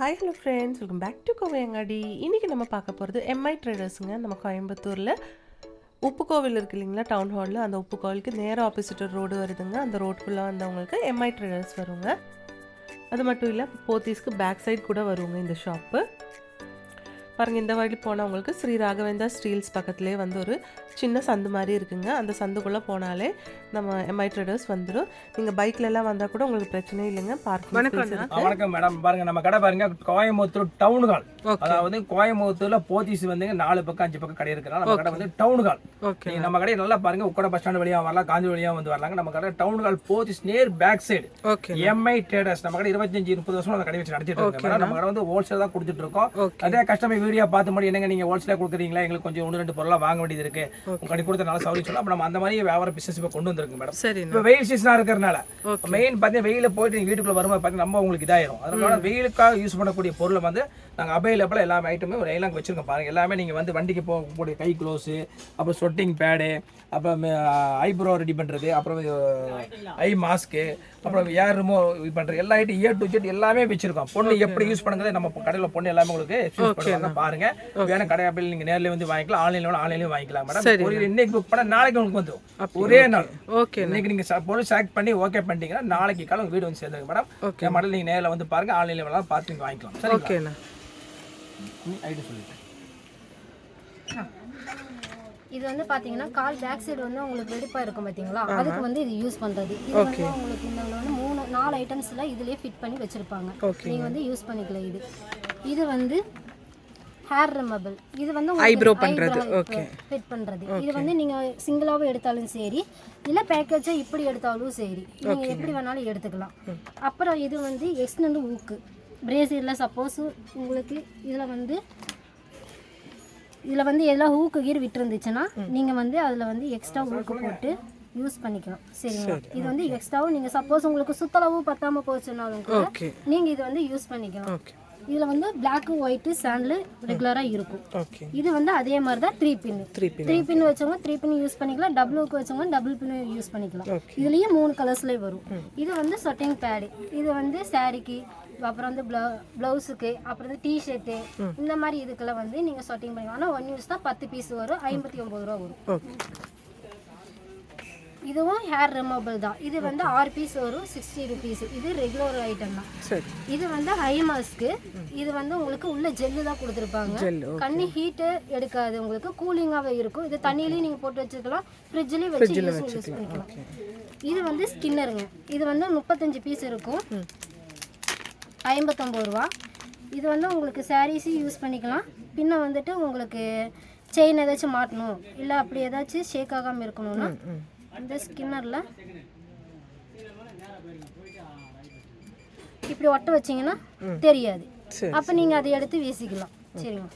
Hi hello friends welcome back to Kovaiyangadi இன்றைக்கி நம்ம பார்க்க போகிறது எம்ஐ ட்ரேடர்ஸுங்க நம்ம கோயம்புத்தூரில் உப்பு கோவில் இருக்கு இல்லைங்களா? டவுன் ஹாலில் அந்த உப்பு கோவிலுக்கு நேராக ஆப்போசிட் ரோடு வருதுங்க. அந்த ரோட்டுக்குள்ளே வந்தவங்களுக்கு எம்ஐ ட்ரேடர்ஸ் வருங்க. அது மட்டும் இல்லை போத்தீஸ்க்கு பேக் சைட் கூட வருவாங்க இந்த ஷாப்பு பாருங்கள் இந்த வழி போனவங்களுக்கு ஸ்ரீ ராகவேந்தா ஸ்டீல்ஸ் பக்கத்துலேயே வந்து ஒரு சின்ன சந்து மாதிரி இருக்குங்க. அந்த சந்துக்குள்ளே போனாலே நம்ம எம்ஐ ட்ரேடர்ஸ் வந்துடும் நீங்கள் பைக்லலாம் வந்தால் கூட உங்களுக்கு பிரச்சனை இல்லைங்க. பார்க்கிங் ஆ, வணக்கம் மேடம் பாருங்க நம்ம கடை பாருங்க. கோயம்புத்தூர் டவுன் ஹால் அதாவது கோயம்புத்தூர்ல போத்தீஸ் வந்து நாலு பக்கம் அஞ்சு பக்கம் கடை இருக்கிறாங்க நம்ம கடை வந்து டவுன் ஹால் நம்ம கடையை நல்லா பாருங்க. உக்கட பஸ் ஸ்டாண்ட் வழியா வரலாம் காந்தி வழியா வந்து வரலாங்க. நம்ம கடை டவுன் ஹால் போத்தீஸ் நேர் back side okay MI traders நம்ம கடை இருபத்தஞ்சு முப்பது வருஷம் அந்த கடை வச்சு நடத்திட்டு இருக்கோம். நம்ம கடை வந்து ஹோல்சேல் தான் கொடுத்துட்டு இருக்கோம். அதே கஸ்டமர் வீடியோ பார்த்து மாதிரி என்னங்க நீங்க ஹோல்சேலா கொடுக்குறீங்களா? எங்களுக்கு கொஞ்சம் ஒன்று ரெண்டு பொருளா வாங்க வேண்டியது இருக்கு. உங்க கடை கொடுத்த நல்ல சௌகரியம் சொல்லலாம். அப்ப நம்ம அந்த மாதிரி வியாபார பிசினஸ் இப்போ கொண்டு வந்திருக்கு மேடம் சரிண்ணா இப்போ வெயில் சீசனாக இருக்கிறனால மெயின் பார்த்தீங்கன்னா வெயில போயிட்டு நீங்கள் வீட்டுக்குள்ள வரும்போது பார்த்தீங்கன்னா நம்ம உங்களுக்கு இதாயிரும். அதனால வெயிலுக்காக யூஸ் பண்ணக்கூடிய பொருளை வந்து நாங்கள் அவைலபிளாக எல்லா ஐட்டமே ஒரு எல்லாம் வச்சிருக்கோம். பாருங்க எல்லாமே நீங்கள் வந்து வண்டிக்கு போகக்கூடிய கை க்ளோஸு அப்புறம் சொட்டிங் பேடு அப்புறம் ஐப்ரோ ரெடி பண்ணுறது அப்புறம் ஐ மாஸ்க்கு அப்புறம் ஏர் ரிமோ இது பண்ணுறது எல்லா ஐட்டம் ஏ டு ஜெட் எல்லாமே வச்சிருக்கோம். பொண்ணு எப்படி யூஸ் பண்ணுறது நம்ம கடையில் பொண்ணு எல்லாமே உங்களுக்கு யூஸ் பண்ணுவாங்க. பாருங்க வேணும் கடை பில் நீங்கள் நேர்ல வந்து வாங்கிக்கலாம் ஆன்லைனில் ஆன்லைன்லேயும் வாங்கிக்கலாம் மேடம் ஒரு இன்னைக்கு புக் பண்ணால் நாளைக்கு உங்களுக்கு வந்துடும் ஒரே நாள். ஓகே இன்னைக்கு நீங்க ச- பொருள் செலக்ட் பண்ணி ஓகே பண்ணிட்டீங்கன்னா நாளைக்கு காலம் வீடு வந்து சேர்ந்துங்க மேடம் மாடல் நீங்க நேர்ல வந்து பாருங்க ஆன்லைன்ல வேணாலும் பார்த்து நீங்க வாங்கிக்கலாம். சரிங்களா? ஓகேண்ணா ஐடி சொல்லிட்டேன். இது வந்து பாத்தீங்கன்னா கால் பேக் சைடு வந்து உங்களுக்கு வெடிப்பா இருக்கும் பாத்தீங்களா? அதுக்கு வந்து இது யூஸ் பண்றது. இது வந்து உங்களுக்கு இந்த வந்து மூணு நாலு ஐட்டம்ஸ்ல இதுலயே ஃபிட் பண்ணி வச்சிருப்பாங்க. நீங்க வந்து யூஸ் பண்ணிக்கலாம் இது. இது வந்து ஹேர் ரிமபிள் இது வந்து ஐப்ரோ பண்றது. ஓகே ஃபிட் பண்றது. இது வந்து நீங்க சிங்கிளாவே எடுத்தாலும் சரி இல்ல பேக்கேஜா இப்படி எடுத்தாலும் சரி நீங்க எப்படி வேணாலும் எடுத்துக்கலாம். அப்புறம் இது வந்து எக்ஸ்டெண்ட் ஊக்கு. பிரேசியர்ல சப்போஸ் உங்களுக்கு இதுல வந்து இதில் வந்து எல்லாம் ஊக்கு கீர் விட்டுருந்துச்சுன்னா நீங்கள் வந்து அதில் வந்து எக்ஸ்ட்ரா ஊக்கு போட்டு யூஸ் பண்ணிக்கலாம். சரிங்களா? இது வந்து எக்ஸ்ட்ராவும் நீங்கள் சப்போஸ் உங்களுக்கு சுத்தளவு பத்தாம போச்சுனாலும் கூட நீங்கள் இது வந்து யூஸ் பண்ணிக்கலாம். இதில் வந்து பிளாக்கு ஒயிட்டு சாண்டில் ரெகுலராக இருக்கும். இது வந்து அதே மாதிரி தான் three pin three pin three pin வச்சவங்க த்ரீ பின் யூஸ் பண்ணிக்கலாம். டபுளுக்கு வச்சவங்க டபுள் பின் யூஸ் பண்ணிக்கலாம். இதுலேயும் மூணு கலர்ஸ்லேயே வரும். இது வந்து சொட்டிங் பேடு இது வந்து சாரிக்கு அப்புறம் வந்து ப்ளவுஸுக்கு அப்புறம் வந்து டிஷர்ட்டு இந்த மாதிரி இதுக்கெல்லாம் வந்து நீங்கள் சொட்டிங் பண்ணிக்கலாம் ஆனால் ஒன் யூஸ் தான் பத்து பீஸ் வரும் ஐம்பத்தி ஒம்பது ரூபா வரும். இதுவும் ஹேர் ரிமூவபிள் தான். இது வந்து ஆறு பீஸ் வரும் சிக்ஸ்டி ருபீஸ் இது ரெகுலர் ஐட்டம் தான். இது வந்து ஹை மாஸ்க்கு இது வந்து உங்களுக்கு உள்ள ஜெல்லு தான் கொடுத்துருப்பாங்க. கண்ணு ஹீட்டு எடுக்காது உங்களுக்கு கூலிங்காகவே இருக்கும். இது தண்ணியிலையும் நீங்கள் போட்டு வச்சுக்கலாம் ஃப்ரிட்ஜ்லேயும் வச்சு யூஸ் பண்ணிக்கலாம். இது வந்து ஸ்கின்னருங்க இது வந்து முப்பத்தஞ்சு பீஸ் இருக்கும். ஐம்பத்தொம்பது ரூபா. இது வந்து உங்களுக்கு சாரீஸும் யூஸ் பண்ணிக்கலாம். பின்ன வந்துட்டு உங்களுக்கு செயின் ஏதாச்சும் மாட்டணும். இல்லை அப்படி ஏதாச்சும் ஷேக் ஆகாமல் இருக்கணும்னா இந்த ஸ்கின்னரில் இப்படி ஒட்ட வச்சீங்கன்னா தெரியாது. அப்போ நீங்கள் அதை எடுத்து வீசிக்கலாம். சரிங்க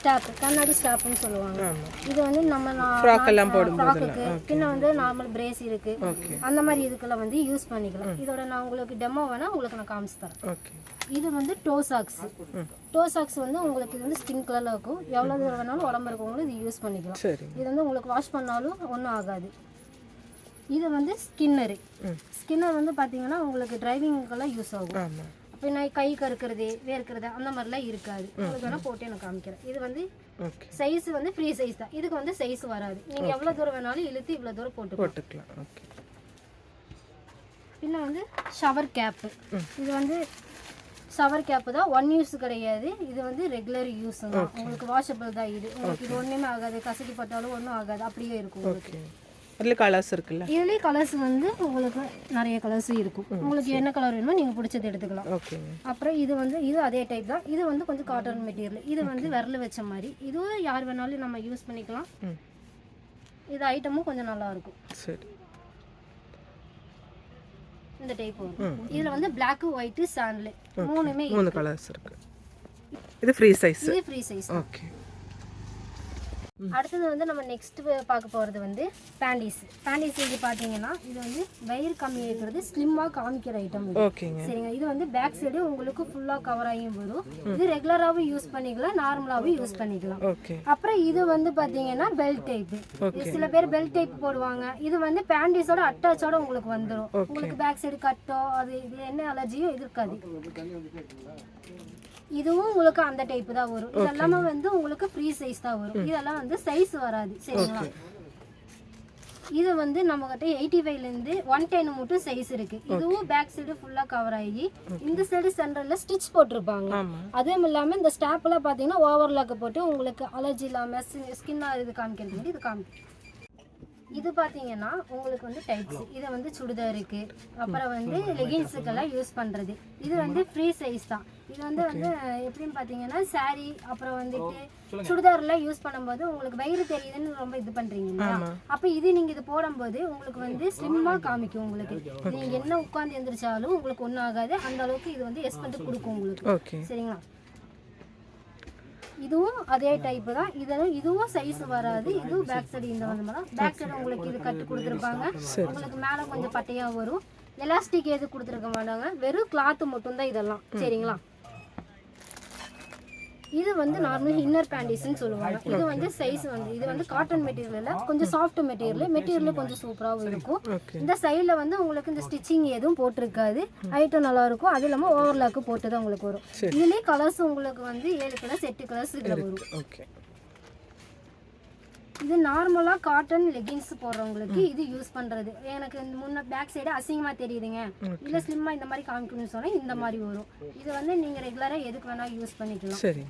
ஸ்டாப் கண்ணாடி ஸ்டாப்னு சொல்லுவாங்க. இது வந்து நம்ம ஃப்ராக்குக்கு பின்ன வந்து நார்மல் பிரேஸ் இருக்கு. அந்த மாதிரி இதுக்கெல்லாம் வந்து யூஸ் பண்ணிக்கலாம். இதோட நான் உங்களுக்கு டெமோ வேணா உங்களுக்கு நான் காமிச்சு தரேன். ஓகே இது வந்து டோ சாக்ஸ் டோ சாக்ஸ் வந்து உங்களுக்கு இது வந்து ஸ்கின் கலரில் இருக்கும். எவ்வளோ தூரம் வேணாலும் உடம்பு இருக்கவங்களும் இது யூஸ் பண்ணிக்கலாம். இது வந்து உங்களுக்கு வாஷ் பண்ணாலும் ஒன்றும் ஆகாது. இது வந்து ஸ்கின்னரு ஸ்கின்னர் வந்து பார்த்தீங்கன்னா உங்களுக்கு டிரைவிங்குக்கெல்லாம் யூஸ் ஆகும். நான் கை கறுக்கிறது வேர்க்கிறது அந்த மாதிரிலாம் இருக்காது. உங்களுக்கு வேணால் போட்டு எனக்கு காமிக்கிறேன். இது வந்து சைஸ் வந்து ஃப்ரீ சைஸ் தான். இதுக்கு வந்து சைஸ் வராது. நீங்கள் எவ்வளோ தூரம் வேணாலும் இழுத்து இவ்வளோ தூரம் போட்டுக்கலாம். போட்டுக்கலாம். பின்ன வந்து ஷவர் கேப்பு இது வந்து ஷவர் கேப்பு தான் ஒன் யூஸ் கிடையாது. இது வந்து ரெகுலர் யூஸ் தான். உங்களுக்கு வாஷபிள் தான் இது. உங்களுக்கு இது ஒன்றுமே ஆகாது. கசக்கி பட்டாலும் ஒன்றும் ஆகாது. அப்படியே இருக்கும் உங்களுக்கு. அதில் கலர்ஸ் இருக்குல்ல? இதுலேயே கலர்ஸ் வந்து உங்களுக்கு நிறைய கலர்ஸ் இருக்கும். உங்களுக்கு என்ன கலர் வேணுமோ நீங்கள் பிடிச்சது எடுத்துக்கலாம். ஓகேங்க அப்புறம் இது வந்து இது அதே டைப் தான். இது வந்து கொஞ்சம் காட்டன் மெட்டீரியல் இது வந்து விரல் வச்ச மாதிரி. இதுவும் யார் வேணாலும் நம்ம யூஸ் பண்ணிக்கலாம். இது ஐட்டமும் கொஞ்சம் நல்லா இருக்கும். சரி. இந்த டைப் வரும். இதுல வந்து Black ஒயிட் சாண்டில் மூணுமே மூணு கலர்ஸ் இருக்கு. இது ஃப்ரீ சைஸ் இது ஃப்ரீ சைஸ் ஓகே அடுத்தது வந்து நம்ம நெக்ஸ்ட் பார்க்க போகிறது வந்து பேண்டிஸ் பேண்டிஸ் இது பார்த்தீங்கன்னா இது வந்து வயிறு கம்மி இருக்கிறது ஸ்லிம்மாக காமிக்கிற ஐட்டம் ஓகேங்க. சரிங்க. இது வந்து பேக் சைடு உங்களுக்கு ஃபுல்லாக கவர் ஆகியும் வரும் இது ரெகுலராகவும் யூஸ் பண்ணிக்கலாம் நார்மலாகவும் யூஸ் பண்ணிக்கலாம். அப்புறம் இது வந்து பாத்தீங்கன்னா பெல்ட் டைப் சில பேர் பெல்ட் டைப் போடுவாங்க. இது வந்து பேண்டிஸோட அட்டாச்சோட உங்களுக்கு வந்துடும் உங்களுக்கு பேக் சைடு கட்டோ அது இது என்ன அலர்ஜியும் இது இருக்காது. இதுவும் உங்களுக்கு அந்த டைப் தான் வரும். இதெல்லாமே வந்து உங்களுக்கு ஃப்ரீ சைஸ் தான் வரும். இதெல்லாம் வந்து சைஸ் வராது. சரிங்களா? இது வந்து நம்ம கிட்ட எயிட்டி ஃபைவ்லேருந்து ஒன் டென் மட்டும் சைஸ் இருக்கு. இதுவும் பேக் சைடு ஃபுல்லாக கவர் ஆகி இந்த சைடு சென்டரில் ஸ்டிச் போட்டிருப்பாங்க. அதுவும் இல்லாமல் இந்த ஸ்டாப்லாம் பார்த்தீங்கன்னா ஓவர்லாக் போட்டு உங்களுக்கு அலர்ஜி இல்லாமல் ஸ்கின் இது காமிக்கிறது இது காமிக்கும். இது பார்த்தீங்கன்னா உங்களுக்கு வந்து டைப்ஸ் இது வந்து சுடிதாருக்கு அப்புறம் வந்து லெகின்ஸுக்கெல்லாம் யூஸ் பண்ணுறது இது வந்து ஃப்ரீ சைஸ் தான். இது வந்து வந்து எப்படின்னு பார்த்தீங்கன்னா saree அப்புறம் வந்துட்டு சுடிதார்லாம் யூஸ் பண்ணும்போது உங்களுக்கு வயிறு தெரியுதுன்னு ரொம்ப இது பண்ணுறீங்க இல்லையா? அப்போ இது நீங்கள் இது போடும்போது உங்களுக்கு வந்து ஸ்லிம்மாக காமிக்கும் உங்களுக்கு. நீங்கள் என்ன உட்காந்து எந்திரிச்சாலும் உங்களுக்கு ஒன்றும் ஆகாது. அந்த அளவுக்கு இது வந்து எஸ் பண்ணிட்டு கொடுக்கும் உங்களுக்கு. சரிங்களா? இதுவும் அதே டைப் தான். இதெல்லாம் இதுவும் சைஸ் வராது. இதுவும் பேக் சைடு இந்த வந்து தான். பேக் சைடு உங்களுக்கு இது கட்டு கொடுத்துருப்பாங்க. உங்களுக்கு மேலே கொஞ்சம் பட்டையா வரும். எலாஸ்டிக் எது கொடுத்துருக்க மாட்டாங்க. வெறும் கிளாத் மட்டும்தான் இதெல்லாம். சரிங்களா? இது வந்து நார்மல் இன்னர் பேண்டிஸ்ன்னு சொல்லுவாங்க. இது வந்து சைஸ் வந்து இது வந்து காட்டன் மெட்டீரியல்ல கொஞ்சம் சாஃப்ட் மெட்டீரியல் மெட்டீரியல் கொஞ்சம் சூப்பராகவும் இருக்கும். இந்த சைடில் வந்து உங்களுக்கு இந்த ஸ்டிச்சிங் எதுவும் போட்டிருக்காது. ஐட்டம் நல்லா இருக்கும். அது இல்லாமல் ஓவர்லாக்கு போட்டு தான் உங்களுக்கு வரும். இதுலேயே கலர்ஸ் உங்களுக்கு வந்து ஏழு கலர்ஸ் எட்டு கலர்ஸ் இதில் வரும். ஓகே இது நார்மலாக காட்டன் லெகின்ஸ் போடுறவங்களுக்கு இது யூஸ் பண்ணுறது எனக்கு இந்த முன்ன பேக் சைடு அசிங்கமாக தெரியுதுங்க. இல்லை ஸ்லிம்மாக இந்த மாதிரி காமிக்கணும்னு சொன்னால் இந்த மாதிரி வரும். இது வந்து நீங்கள் ரெகுலராக எதுக்கு வேணால் யூஸ் பண்ணிக்கலாம். சரி.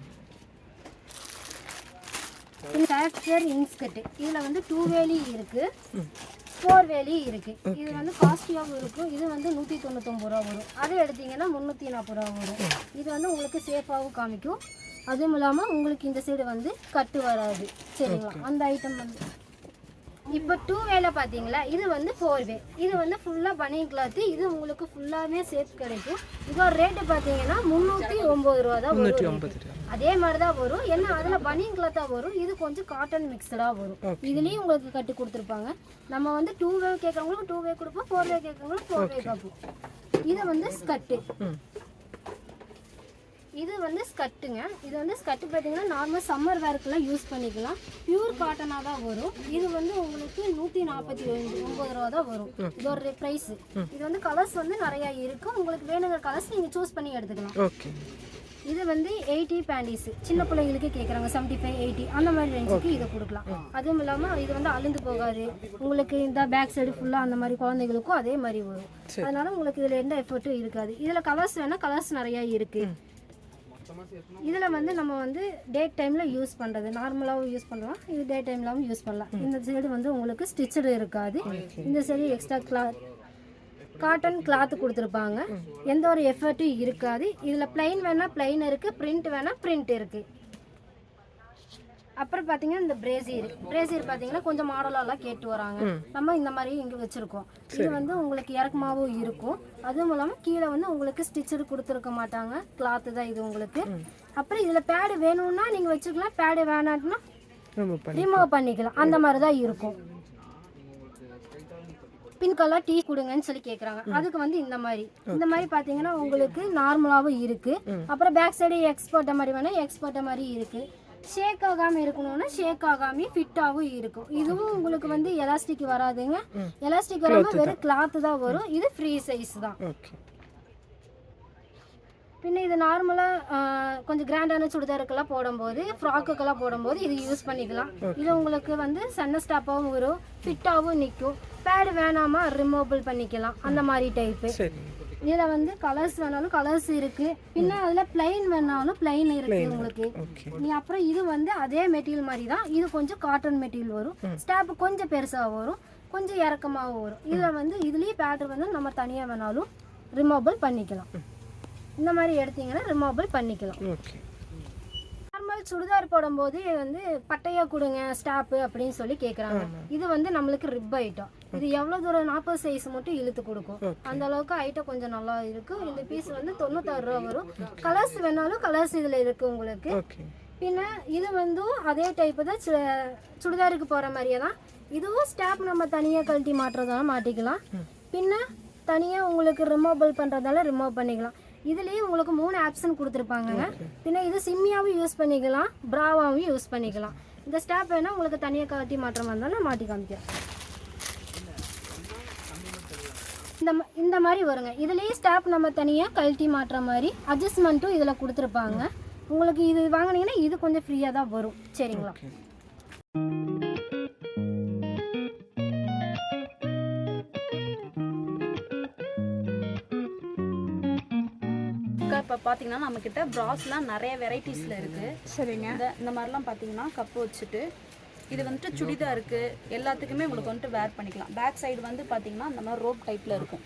சாஃப்ட்வேர் இன்ஸ்கர்ட் இதில் வந்து டூ வேலி இருக்கு. ஃபோர் வேலி இருக்கு. இது வந்து காஸ்ட்லியாகவும் இருக்கும். இது வந்து நூற்றி தொண்ணூத்தொம்பது ரூபா வரும். அதை எடுத்தீங்கன்னா முந்நூற்றி நாற்பது ரூபா வரும். இது வந்து உங்களுக்கு சேஃபாகவும் காமிக்கும். அதுவும் இல்லாமல் உங்களுக்கு இந்த சைடு வந்து கட்டு வராது. சரிங்களா அந்த ஐட்டம் வந்து. இப்போ டூ வேல பார்த்தீங்களா இது வந்து ஃபோர் வே இது வந்து ஃபுல்லாக பனியன் கிளாத்து இது உங்களுக்கு ஃபுல்லாகவே சேஃப் கிடைக்கும். இதோட ரேட்டு பார்த்தீங்கன்னா முந்நூற்றி ஒம்பது ரூபா தான் வரும். அதே மாதிரி தான் வரும். ஏன்னா அதில் பனியன் கிளாத்தாக வரும். இது கொஞ்சம் காட்டன் மிக்சடாக வரும். இதுலேயும் உங்களுக்கு கட்டி கொடுத்துருப்பாங்க. நம்ம வந்து டூ வே கேட்குறவங்களுக்கு டூ வே கொடுப்போம் ஃபோர் வே கேட்குறவங்களுக்கு ஃபோர் வே கேட்போம் இது வந்து ஸ்கட்டு இது வந்து ஸ்கட்டுங்க. இது வந்து ஸ்கட்டு பார்த்தீங்கன்னா நார்மல் சம்மர் வேர்க்கெல்லாம் யூஸ் பண்ணிக்கலாம். பியூர் காட்டனாக தான் வரும். இது வந்து உங்களுக்கு நூற்றி நாற்பத்தி ஒம்பது ரூபா தான் வரும். இதோட ப்ரைஸ் இது வந்து கலர்ஸ் வந்து நிறையா இருக்கும். உங்களுக்கு வேணுங்கிற கலர்ஸ் நீங்கள் சூஸ் பண்ணி எடுத்துக்கலாம். ஓகே. இது வந்து எயிட்டி பேண்டிஸ் சின்ன பிள்ளைங்களுக்கு கேட்குறாங்க செவன்ட்டி ஃபைவ் எயிட்டி அந்த மாதிரி ரேஞ்சுக்கு இதை கொடுக்கலாம். அதுவும் இல்லாமல் இது வந்து அழுந்து போகாது. உங்களுக்கு இந்த பேக் சைடு ஃபுல்லாக அந்த மாதிரி குழந்தைகளுக்கும் அதே மாதிரி வரும். அதனால உங்களுக்கு இதில் எந்த எஃபர்ட்டும் இருக்காது. இதில் கலர்ஸ் வேணால் கலர்ஸ் நிறையா இருக்குது இதில் வந்து நம்ம வந்து டே டைமில் யூஸ் பண்ணுறது நார்மலாகவும் யூஸ் பண்ணலாம். இது டே டைம்லாவும் யூஸ் பண்ணலாம். இந்த சைடு வந்து உங்களுக்கு ஸ்டிச்சடு இருக்காது. இந்த side extra cloth cotton cloth கொடுத்துருப்பாங்க. எந்த ஒரு எஃபர்ட்டும் இருக்காது. இதில் பிளைன் வேணால் பிளைன் இருக்குது பிரிண்ட் வேணால் பிரிண்ட் இருக்குது அப்புறம் பார்த்தீங்கன்னா இந்த பிரேசியர் பிரேசியர் பார்த்தீங்கன்னா கொஞ்சம் மாடலெல்லாம் கேட்டு வராங்க. நம்ம இந்த மாதிரி இங்கே வச்சுருக்கோம். இது வந்து உங்களுக்கு இறக்கமாகவும் இருக்கும். அதுவும் இல்லாமல் கீழே வந்து உங்களுக்கு ஸ்டிச்சர் கொடுத்துருக்க மாட்டாங்க. கிளாத்து தான் இது உங்களுக்கு. அப்புறம் இதில் பேடு வேணும்னா நீங்கள் வச்சுக்கலாம். பேடு பண்ணி ரிமூவ் பண்ணிக்கலாம். அந்த மாதிரி தான் இருக்கும். பின்கெல்லாம் டீ கொடுங்கன்னு சொல்லி கேட்குறாங்க அதுக்கு வந்து இந்த மாதிரி. இந்த மாதிரி பார்த்தீங்கன்னா உங்களுக்கு நார்மலாகவும் இருக்கு. அப்புறம் பேக் சைடு எக்ஸ்போர்ட்ட மாதிரி வேணா எக்ஸ்போர்ட்ட மாதிரி இருக்கு. ஷேக் ஆகாம இருக்கணும்னா ஷேக் ஆகாம ஃபிட்டாகவும் இருக்கும். இதுவும் உங்களுக்கு வந்து எலாஸ்டிக் வராதுங்க. எலாஸ்டிக் வராம வெறும் கிளாத் தான் வரும். இது ஃப்ரீ சைஸ் தான். பின்ன இது நார்மலாக கொஞ்சம் கிராண்டான சுடிதாருக்கெல்லாம் போடும்போது ஃப்ராக்குக்கெல்லாம் போடும்போது இது யூஸ் பண்ணிக்கலாம். இது உங்களுக்கு வந்து சன்ன ஸ்டாப்பாகவும் வரும் ஃபிட்டாகவும் நிற்கும் பேடு வேணாமா ரிமூவபிள் பண்ணிக்கலாம். அந்த மாதிரி டைப்பு இதில் வந்து கலர்ஸ் வேணாலும் கலர்ஸ் இருக்குது பின்ன அதில் பிளைன் வேணாலும் பிளைன் இருக்குது உங்களுக்கு. நீ அப்புறம் இது வந்து அதே மெட்டீரியல் மாதிரி தான் இது கொஞ்சம் காட்டன் மெட்டீரியல் வரும். ஸ்டாப் கொஞ்சம் பெருசாக வரும். கொஞ்சம் இறக்கமாகவும் வரும். இதில் வந்து இதுலேயே பேட்டர் வந்து நம்ம தனியாக வேணாலும் ரிமூவபிள் பண்ணிக்கலாம். இந்த மாதிரி எடுத்தீங்கன்னா ரிமூவபிள் பண்ணிக்கலாம். ஓகே நார்மல் சுடிதார் போடும்போது வந்து பட்டையா கொடுங்க ஸ்டாப்பு அப்படின்னு சொல்லி கேட்குறாங்க இது வந்து நம்மளுக்கு ரிப் ஐட்டம். இது எவ்வளோ தூரம் நாற்பது சைஸ் மட்டும் இழுத்து கொடுக்கும். அந்த அளவுக்கு ஐட்டம் கொஞ்சம் நல்லா இருக்கும் இந்த பீஸ் வந்து தொண்ணூத்தாறு ரூபா வரும். கலர்ஸ் வேணாலும் கலர்ஸ் இதில் இருக்கு உங்களுக்கு. பின்ன இது வந்து அதே டைப்பு தான் சுடிதாருக்கு போகிற மாதிரியே தான். இதுவும் ஸ்டாப் நம்ம தனியாக கழட்டி மாட்டுறதால மாட்டிக்கலாம். பின்ன தனியாக உங்களுக்கு ரிமூவபிள் பண்ணுறதால ரிமூவ் பண்ணிக்கலாம். இதுலேயே உங்களுக்கு மூணு ஆப்ஷன் கொடுத்துருப்பாங்கங்க. பின்ன இது சிம்மியாவும் யூஸ் பண்ணிக்கலாம். ப்ராவாவும் யூஸ் பண்ணிக்கலாம். இந்த ஸ்டாப் வேணால் உங்களுக்கு தனியாக கழட்டி மாட்டுற மாதிரி இருந்தாலும் நான் மாட்டி காமிக்கிறேன். இந்த இந்த மாதிரி வருங்க. இதுலேயே ஸ்டாப் நம்ம தனியாக கழட்டி மாட்டுற மாதிரி அட்ஜஸ்ட்மெண்ட்டும் இதில் கொடுத்துருப்பாங்க. உங்களுக்கு இது வாங்குனீங்கன்னா இது கொஞ்சம் ஃப்ரீயாக தான் வரும். சரிங்களா? பார்த்தீங்கன்னா நம்மக்கிட்ட ப்ராஸ்லாம் நிறைய வெரைட்டிஸில் இருக்குது சரிங்க. இந்த இந்த மாதிரிலாம் பார்த்தீங்கன்னா கப்பு வச்சுட்டு இது வந்துட்டு சுடிதாருக்கு எல்லாத்துக்குமே உங்களுக்கு வந்துட்டு வேர் பண்ணிக்கலாம். பேக் சைடு வந்து பார்த்தீங்கன்னா இந்த மாதிரி ரோப் டைப்பில் இருக்கும்.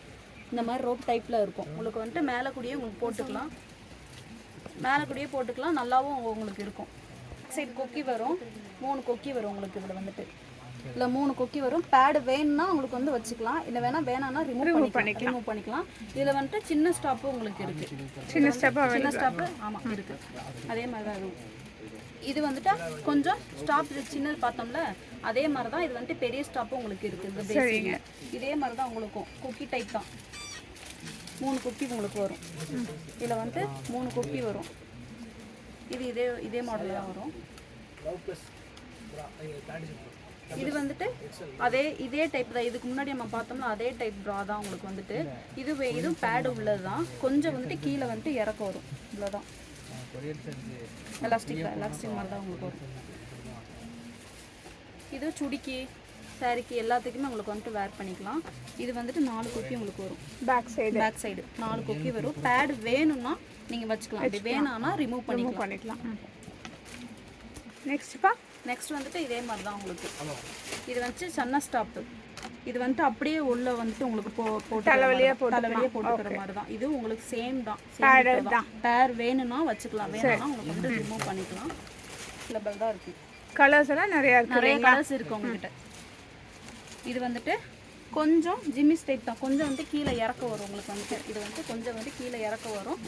இந்த மாதிரி ரோப் டைப்பில் இருக்கும். உங்களுக்கு வந்துட்டு மேலே கூடயே உங்களுக்கு போட்டுக்கலாம். மேலே கூடயே போட்டுக்கலாம். நல்லாவும் உங்களுக்கு இருக்கும். சைடு கொக்கி வரும். மூணு கொக்கி வரும் உங்களுக்கு இதில் வந்துட்டு. இல்லை மூணு கொக்கி வரும். பேடு வேணும்னா உங்களுக்கு வந்து வச்சுக்கலாம். இல்லை வேணா வேணாம்னா ரிமூவ் பண்ணிக்கலாம். ரிமூவ் பண்ணிக்கலாம். இதில் வந்துட்டு சின்ன ஸ்டாப்பு உங்களுக்கு இருக்கு. சின்ன ஸ்டெப்பாக சின்ன ஸ்டாப்பு ஆமாம் இருக்கு. அதே மாதிரி தான் இருக்கும். இது வந்துட்டு கொஞ்சம் ஸ்டாப் சின்னது பார்த்தோம்ல அதே மாதிரி தான் இது வந்துட்டு பெரிய ஸ்டாப்பும் உங்களுக்கு இருக்கு. இந்த பேசிக் இதே மாதிரி தான் உங்களுக்கும். குக்கி டைப் தான். மூணு குப்பி உங்களுக்கு வரும். இதில் வந்து மூணு குப்பி வரும். இது இதே இதே மாடலில் தான் வரும். இது வந்துட்டு அதே இதே டைப் தான். இதுக்கு முன்னாடி நம்ம பார்த்தோம்னா அதே டைப் ப்ரா தான் உங்களுக்கு வந்துட்டு. இது இதுவும் பேடு உள்ளது தான் கொஞ்சம் வந்துட்டு கீழே வந்துட்டு இறக்க வரும். இவ்வளோதான் எலாஸ்டிக் எலாஸ்டிக் மாதிரி தான் உங்களுக்கு வரும். இது சுடிக்கு சாரிக்கு எல்லாத்துக்குமே உங்களுக்கு வந்துட்டு வேர் பண்ணிக்கலாம். இது வந்துட்டு நாலு கொக்கி உங்களுக்கு வரும். பேக் சைடு பேக் சைடு நாலு கொக்கி வரும். பேடு வேணும்னா நீங்கள் வச்சுக்கலாம். அப்படி வேணாம்னா ரிமூவ் பண்ணிக்கலாம். பண்ணிக்கலாம். நெக்ஸ்ட்ப்பா நெக்ஸ்ட் வந்துட்டு இதே மாதிரி தான் உங்களுக்கு இது வந்துட்டு சன்ன ஸ்டாப்பு இது வந்துட்டு அப்படியே உள்ள வந்துட்டு உங்களுக்கு போ போட்டு தலைவலியா தலைவலியே போட்டுக்கிற மாதிரி தான் இது உங்களுக்கு சேம் தான். சேம் தான். பேர் வேணும்னா வச்சுக்கலாம். வேணும்னா உங்களுக்கு வந்து ரிமூவ் பண்ணிக்கலாம். லெவல் தான் இருக்கு. கலர்ஸ் எல்லாம் நிறையா இருக்கு நிறைய கலர்ஸ் இருக்கு உங்ககிட்ட. இது வந்துட்டு கொஞ்சம் ஜிம்மிஸ் டைப் தான். கொஞ்சம் வந்து கீழே இறக்க வரும் உங்களுக்கு வந்துட்டு இது வந்து கொஞ்சம் வந்து கீழே இறக்க வரும்.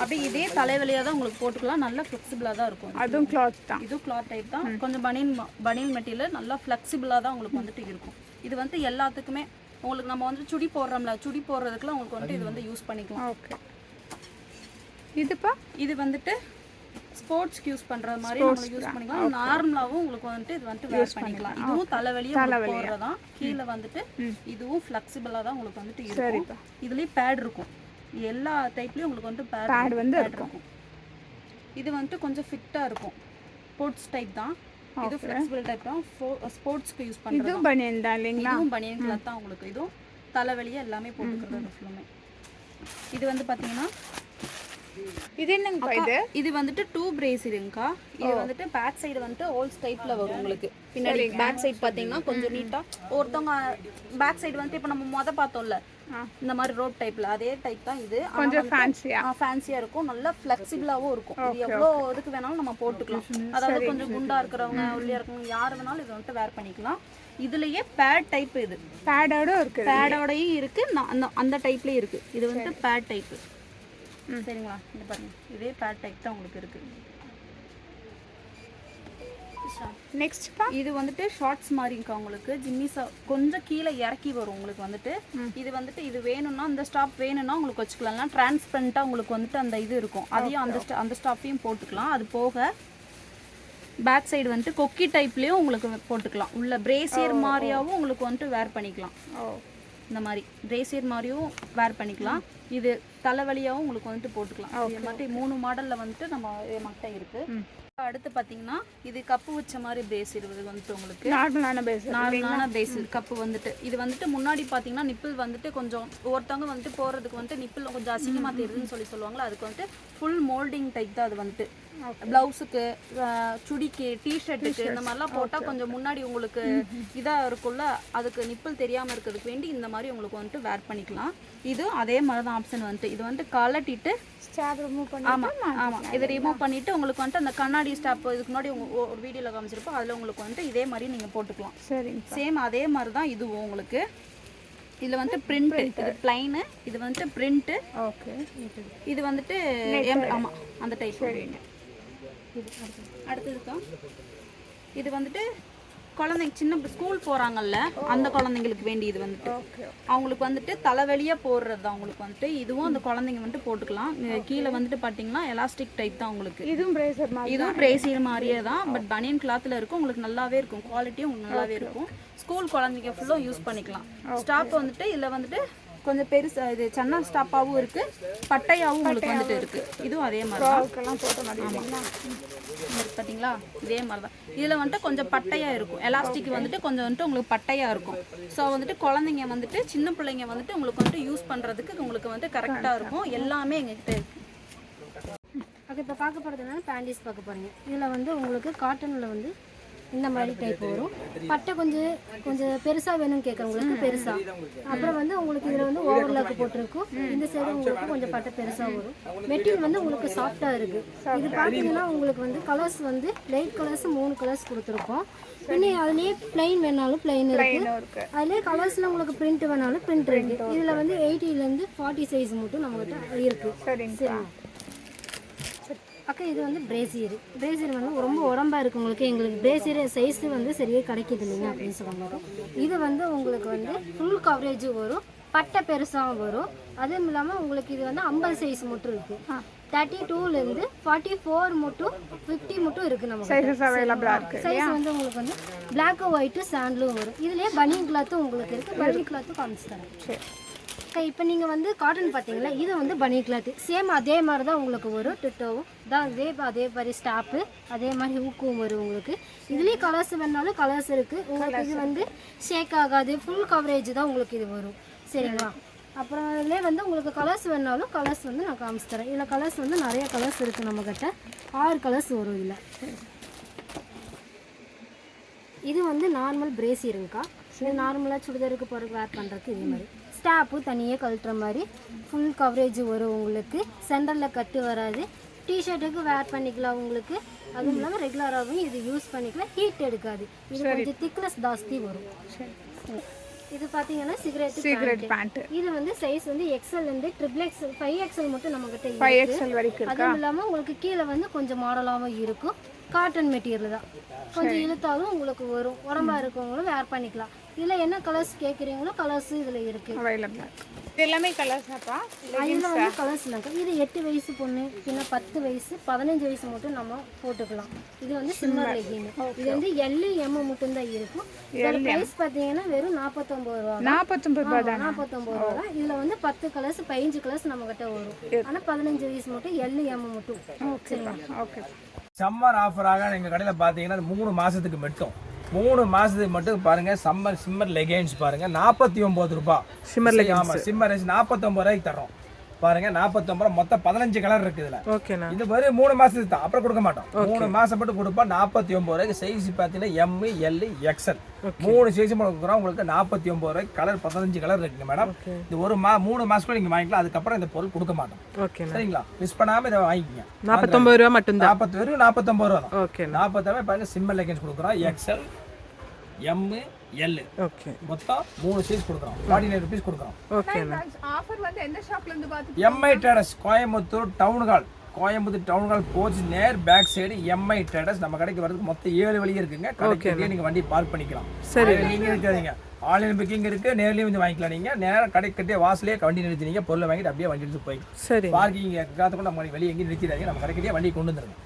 அப்படியே இதே தலைவலியாக தான் உங்களுக்கு போட்டுக்கலாம். நல்லா ஃப்ளெக்சிபிளாக தான் இருக்கும். அதுவும் கிளாத் தான். இது கிளாத் டைப் தான். கொஞ்சம் பனியன் பனியன் மெட்டீரியல் நல்லா ஃப்ளெக்சிபிளாக தான் உங்களுக்கு வந்துட்டு இருக்கும். இது வந்து எல்லாத்துக்குமே உங்களுக்கு நம்ம வந்து சுடி போடுறோம்ல சுடி போடுறதுக்குலாம் உங்களுக்கு வந்துட்டு இது வந்து யூஸ் பண்ணிக்கலாம். ஓகே இதுப்பா? இது வந்துட்டு ஸ்போர்ட்ஸ்க்கு யூஸ் பண்ற மாதிரி நம்ம யூஸ் பண்ணிக்கலாம். நார்மலாவும் உங்களுக்கு வந்துட்டு இது வந்துட்டு வேர் பண்ணிக்கலாம். இதுவும் தலைவலியும் உங்களுக்கு போடுறதா கீழே வந்துட்டு இதுவும் ஃப்ளெக்சிபிளா தான் உங்களுக்கு வந்துட்டு இருக்கும். இதுலயும் பேட் இருக்கும். எல்லா டைப்லயும் உங்களுக்கு வந்துட்டு பேட் வந்து இருக்கும். இது வந்துட்டு கொஞ்சம் ஃபிட்டா இருக்கும். ஸ்போர்ட்ஸ் டைப் தான். இது ஃப்ளெக்சிபிள் டைப் தான். ஸ்போர்ட்ஸ்க்கு யூஸ் பண்றது இதுவும் பனியன் தான் இல்லைங்களா? இதுவும் பனியன் கிளாத் தான் உங்களுக்கு. இதுவும் தலைவலியா எல்லாமே போட்டுக்கிறது ஃபுல்லுமே இது வந்து பாத்தீங்கன்னா இது என்னங்கப்பா இது? இது வந்துட்டு டூ பிரேசிருங்கக்கா இது வந்துட்டு பேக் சைடு வந்துட்டு ஹோல்ஸ் டைப்ல வரும் உங்களுக்கு. பின்னாடி பேக் சைடு பாத்தீங்கன்னா கொஞ்சம் நீட்டா ஒருத்தவங்க பேக் சைடு வந்துட்டு இப்போ நம்ம மொத பார்த்தோம்ல இந்த மாதிரி ரோப் டைப்ல அதே டைப் தான் இது. கொஞ்சம் ஃபேன்சியா ஃபேன்சியா இருக்கும். நல்லா ஃபிளெக்சிபிளாவும் இருக்கும். இது எவ்வளோ இதுக்கு வேணாலும் நம்ம போட்டுக்கலாம். அதாவது கொஞ்சம் குண்டா இருக்கிறவங்க ஒல்லியா இருக்கிறவங்க யார் வேணாலும் இதை வந்துட்டு வேர் பண்ணிக்கலாம். இதுலயே பேட் டைப் இது. பேடோட இருக்குது. பேடோடையும் இருக்கு. அந்த டைப்லயும் இருக்கு. இது வந்துட்டு பேட் டைப் சரிங்களா இது பாருங்க. இதே பேட் டைப் தான் உங்களுக்கு இருக்கு. நெக்ஸ்ட்ப்பா இது வந்துட்டு ஷார்ட்ஸ் மாதிரிங்கக்கா உங்களுக்கு? ஜிம்மிஸா கொஞ்சம் கீழே இறக்கி வரும் உங்களுக்கு வந்துட்டு. இது வந்துட்டு இது வேணும்னா அந்த ஸ்டாப் வேணும்னா உங்களுக்கு வச்சுக்கலாம். டிரான்ஸ்பரண்ட்டாக உங்களுக்கு வந்துட்டு அந்த இது இருக்கும். அதையும் அந்த அந்த ஸ்டாப்பையும் போட்டுக்கலாம். அது போக பேக் சைடு வந்துட்டு கொக்கி டைப்லேயும் உங்களுக்கு போட்டுக்கலாம். உள்ள பிரேசியர் மாதிரியாவும் உங்களுக்கு வந்துட்டு வேர் பண்ணிக்கலாம். ஓ இந்த மாதிரி. பிரேசியர் மாதிரியும் வேர் பண்ணிக்கலாம். இது தலைவலியாவும் உங்களுக்கு வந்துட்டு போட்டுக்கலாம். இது மாதிரி மூணு மாடல்ல வந்துட்டு நம்ம மட்டை இருக்கு. அடுத்து பாத்தீங்கன்னா இது கப்பு வச்ச மாதிரி பிரேசியர் இது வந்துட்டு உங்களுக்கு. நார்மலான பேஸ் நார்மலான பேசில் கப்பு வந்துட்டு. இது வந்துட்டு முன்னாடி பார்த்தீங்கன்னா நிப்பிள் வந்துட்டு கொஞ்சம் ஒருத்தவங்க வந்துட்டு போகிறதுக்கு வந்துட்டு நிப்பிள் கொஞ்சம் அசிங்கமாக தெரியுதுன்னு சொல்லி சொல்லுவாங்களா அதுக்கு வந்துட்டு ஃபுல் மோல்டிங் டைப் தான் அது வந்துட்டு. ப்ளவுஸுக்கு சுடிக்கு டிஷர்ட்டுக்கு இந்த மாதிரிலாம் போட்டால் கொஞ்சம் முன்னாடி உங்களுக்கு இதாக இருக்கும்ல அதுக்கு நிப்பிள் தெரியாமல் இருக்கிறதுக்கு வேண்டி இந்த மாதிரி உங்களுக்கு வந்துட்டு வேர் பண்ணிக்கலாம். இது அதே மாதிரி தான் ஆப்ஷன் வந்துட்டு. இது வந்துட்டு கலட்டிட்டு ஸ்டாப் ரிமூவ் பண்ணி ஆமா ஆமா. இதை ரிமூவ் பண்ணிட்டு உங்களுக்கு வந்துட்டு அந்த கண்ணாடி ஸ்டாப் இதுக்கு முன்னாடி ஒரு வீடியோல காமிச்சிருப்போம். அதுல உங்களுக்கு வந்துட்டு இதே மாதிரி நீங்க போட்டுக்கலாம். சரிங்க சேம் அதே மாதிரி தான் இதுவும் உங்களுக்கு. இதுல வந்துட்டு பிரிண்ட் இது பிளைனு இது வந்துட்டு பிரிண்ட் ஓகே இது வந்துட்டு em- ஆமா அந்த டைப் அடுத்ததுக்கா இது வந்துட்டு குழந்தைங்க சின்ன ஸ்கூல் போகிறாங்கல்ல அந்த குழந்தைங்களுக்கு வேண்டி இது வந்துட்டு. அவங்களுக்கு வந்துட்டு தலைவலியாக போடுறது தான் அவங்களுக்கு வந்துட்டு. இதுவும் அந்த குழந்தைங்க வந்துட்டு போட்டுக்கலாம். கீழே வந்துட்டு பார்த்தீங்கன்னா எலாஸ்டிக் டைப் தான் உங்களுக்கு இதுவும் பிரேசர் இதுவும் பிரேசியர் மாதிரியே தான். பட் பனியன் கிளாத்தில் இருக்கும். உங்களுக்கு நல்லாவே இருக்கும். குவாலிட்டியும் உங்களுக்கு நல்லாவே இருக்கும். ஸ்கூல் குழந்தைங்க ஃபுல்லாக யூஸ் பண்ணிக்கலாம். ஸ்டாப் வந்துட்டு இதில் வந்துட்டு கொஞ்சம் பெருசு இது சென்னை ஸ்டாப்பாகவும் இருக்குது பட்டையாகவும் உங்களுக்கு வந்துட்டு இருக்குது இதுவும் அதே மாதிரி தான். பார்த்தீங்களா இதே மாதிரி தான் இதில் வந்துட்டு கொஞ்சம் பட்டையாக இருக்கும். எலாஸ்டிக் வந்துட்டு கொஞ்சம் வந்துட்டு உங்களுக்கு பட்டையாக இருக்கும். ஸோ வந்துட்டு குழந்தைங்க வந்துட்டு சின்ன பிள்ளைங்க வந்துட்டு உங்களுக்கு வந்துட்டு யூஸ் பண்ணுறதுக்கு உங்களுக்கு வந்துட்டு கரெக்டாக இருக்கும். எல்லாமே எங்ககிட்ட இருக்குது இப்போ பார்க்க போகிறதுனால பேண்டிஸ் பார்க்க போகிறீங்க இதில் வந்து உங்களுக்கு காட்டனில் வந்து இந்த மாதிரி டைப் வரும். பட்டை கொஞ்சம் கொஞ்சம் பெருசாக வேணும்னு கேட்குறவங்களுக்கு பெருசாக அப்புறம் வந்து உங்களுக்கு இதில் வந்து ஓவர்லாக் போட்டிருக்கும் இந்த சைடு உங்களுக்கு கொஞ்சம் பட்டை பெருசாக வரும். மெட்டீரியல் வந்து உங்களுக்கு சாஃப்டாக இருக்குது இது பார்த்தீங்கன்னா உங்களுக்கு வந்து கலர்ஸ் வந்து லைட் கலர்ஸ் மூணு கலர்ஸ் கொடுத்துருக்கோம். இன்னும் அதுலேயே பிளைன் வேணாலும் பிளைன் இருக்குது இருக்கு. அதுலேயே கலர்ஸில் உங்களுக்கு பிரிண்ட் வேணாலும் பிரிண்ட் இருக்குது இதில் வந்து எயிட்டிலேருந்து ஃபார்ட்டி சைஸ் மட்டும் நம்மகிட்ட இருக்குது சரிங்கக்கா. அக்கா இது வந்து பிரேசியர். பிரேசியர் வந்து ரொம்ப உடம்பா இருக்கு உங்களுக்கு எங்களுக்கு பிரேசியர் சைஸ் வந்து சரியாக கிடைக்குது இல்லைங்க அப்படின்னு சொல்லுவாங்க இது வந்து உங்களுக்கு வந்து ஃபுல் கவரேஜ் வரும். பட்டை பெருசாகவும் வரும். அதுவும் இல்லாமல் உங்களுக்கு இது வந்து ஐம்பது சைஸ் மட்டும் இருக்கு. தேர்ட்டி டூலேருந்து ஃபார்ட்டி ஃபோர் மட்டும் ஃபிஃப்டி மட்டும் இருக்கு நமக்கு சைஸஸ் அவைலபிளாக இருக்கு சைஸ் வந்து உங்களுக்கு வந்து பிளாக் ஒயிட்டு சாண்டிலும் வரும். இதுலேயே பனியன் கிளாத்தும் உங்களுக்கு இருக்குது பனியன் கிளாத்தும் காமிச்சு தரேன். சரி. அக்கா இப்போ நீங்கள் வந்து காட்டன் பார்த்தீங்களா இது வந்து பனி கிளாத் சேம் அதே மாதிரி தான் உங்களுக்கு வரும். டிட்டோவும் தான் அதே அதே மாதிரி ஸ்டாப்பு அதே மாதிரி ஊக்கும் வரும் உங்களுக்கு. இதுலேயே கலர்ஸ் வேணாலும் கலர்ஸ் இருக்குது உங்களுக்கு இது வந்து ஷேக் ஆகாது. ஃபுல் கவரேஜ் தான் உங்களுக்கு இது வரும். சரிங்களா? அப்புறம் இதுலேயே வந்து உங்களுக்கு கலர்ஸ் வேணாலும் கலர்ஸ் வந்து நான் காமிச்சு தரேன் இதில் கலர்ஸ் வந்து நிறைய கலர்ஸ் இருக்குது நம்மக்கிட்ட ஆறு கலர்ஸ் வரும் இதில். இது வந்து நார்மல் பிரேசியருங்கக்கா இது நார்மலாக சுடிதாருக்கு போகிறதுக்கு வேர் பண்ணுறதுக்கு இதே மாதிரி. ஸ்டாப்பு தனியாக கழட்டுற மாதிரி ஃபுல் கவரேஜ் வரும் உங்களுக்கு. சென்டரில் கட்டு வராது. டிஷர்ட்டுக்கு வேர் பண்ணிக்கலாம் உங்களுக்கு. அதுவும் இல்லாமல் ரெகுலராகவும் இது யூஸ் பண்ணிக்கலாம். ஹீட் எடுக்காது. இது கொஞ்சம் திக்னஸ் ஜாஸ்தி வரும். இது பார்த்தீங்கன்னா சிகரெட் சீக்ரெட் பேண்ட் இது வந்து சைஸ் வந்து எக்ஸல் இருந்து ட்ரிபிள் எக்ஸல் ஃபைவ் எக்ஸல் மட்டும் நம்மகிட்ட ஃபைவ் இருக்கு. எக்ஸல் வரைக்கும் அதுவும் இல்லாமல் உங்களுக்கு கீழே வந்து கொஞ்சம் மாடலாகவும் இருக்கும். காட்டன் மெட்டீரியல் தான். கொஞ்சம் இழுத்தாலும் உங்களுக்கு வரும். உடம்பா இருக்கவங்களும் வேர் பண்ணிக்கலாம். இதில் என்ன கலர்ஸ் கேட்குறீங்களோ கலர்ஸ் இதில் இருக்குது அவைலபிளாக இது எல்லாமே கலர்ஸாப்பா இதில் வந்து கலர்ஸ் இல்லைங்க இது எட்டு வயசு பொண்ணு பின்ன பத்து வயசு பதினஞ்சு வயசு மட்டும் நம்ம போட்டுக்கலாம். இது வந்து சிம்மர் லெகின் இது வந்து எல்லு எம் மட்டும்தான் இருக்கும். இதோட ப்ரைஸ் பார்த்தீங்கன்னா வெறும் நாற்பத்தொம்பது ரூபா நாற்பத்தொம்பது ரூபா தானே? நாற்பத்தொம்பது ரூபா தான். இதில் வந்து பத்து கலர்ஸ் பதினஞ்சு கலர்ஸ் நம்ம கிட்ட வரும். ஆனால் பதினஞ்சு வயசு மட்டும் எல்லு எம் மட்டும். சரிங்களா? ஓகே சம்மர் ஆஃபராக எங்கள் கடையில் பார்த்தீங்கன்னா அது மூணு மாதத்துக்கு மட்டும். மூணு மாதத்துக்கு மட்டும் பாருங்க சம்மர் சிம்மர் லெகேன்ஸ் பாருங்க. நாற்பத்தி ஒம்பது ரூபாய் சிம்மர் ஆமாம் சிம்மர் நாற்பத்தொம்பது ரூபாய்க்கு தரோம் பாருங்க நாற்பத்தொம்பது ரூபா மொத்தம் பதினஞ்சு கலர் இருக்கு இதுல. இது வெறும் மூணு மாசத்துக்கு தான் அப்புறம் கொடுக்க மாட்டோம். மூணு மாசம் மட்டும் கொடுப்போம் நாற்பத்தி ஒன்பது ரூபாய்க்கு சைஸ் பார்த்தீங்கன்னா எம் எல் எக்ஸ்எல் மூணு சைஸ் கொடுக்குறோம் உங்களுக்கு நாற்பத்தி ஒன்பது ரூபாய்க்கு கலர் பதினஞ்சு கலர் இருக்குங்க மேடம் இது ஒரு மா மூணு மாசம் கூட நீங்க வாங்கிக்கலாம் அதுக்கப்புறம் இந்த பொருள் கொடுக்க மாட்டோம். சரிங்களா? மிஸ் பண்ணாம இதை வாங்கிக்கங்க. நாற்பத்தொம்பது ரூபா மட்டும்தான்? நாற்பத்தி வெறும் நாற்பத்தொம்பது ரூபா தான். நாற்பத்தாயிரம் பாருங்க சிம்மர் லெகன்ஸ் கொடுக்குறோம் எக்ஸ்எல் எம் எல் ஓகே மொத்தம் மூணு சைஸ் கொடுக்குறோம். ஃபார்ட்டி நைன் ருபீஸ் கொடுக்குறோம் ஓகேண்ணா ஆஃபர் வந்து எந்த ஷாப்ல இருந்து பார்த்து MI traders Coimbatore town hall Coimbatore town hall போச்சு நேர் பேக் சைடு எம்ஐ ட்ரேடர்ஸ் நம்ம கடைக்கு வரதுக்கு மொத்தம் ஏழு வழி இருக்குங்க. கடைக்கு நீங்க வண்டி பார்க் பண்ணிக்கலாம். சரி. அதுல நீங்க இருக்காதீங்க. ஆன்லைன் புக்கிங் இருக்கு. நேர்லயும் வந்து வாங்கிக்கலாம் நீங்க. நேரா கடை கட்டிய வாசலே வண்டி நிறுத்தினீங்க. பொருளை வாங்கிட்டு அப்படியே வண்டி எடுத்து போய் சரி. பார்க்கிங் காத்து கூட நம்ம வெளியே எங்கேயும் நிறுத்திடாதீங்க. நம்ம கடைக்கிட்டே வண்டி கொண்டு வந்துருங்க.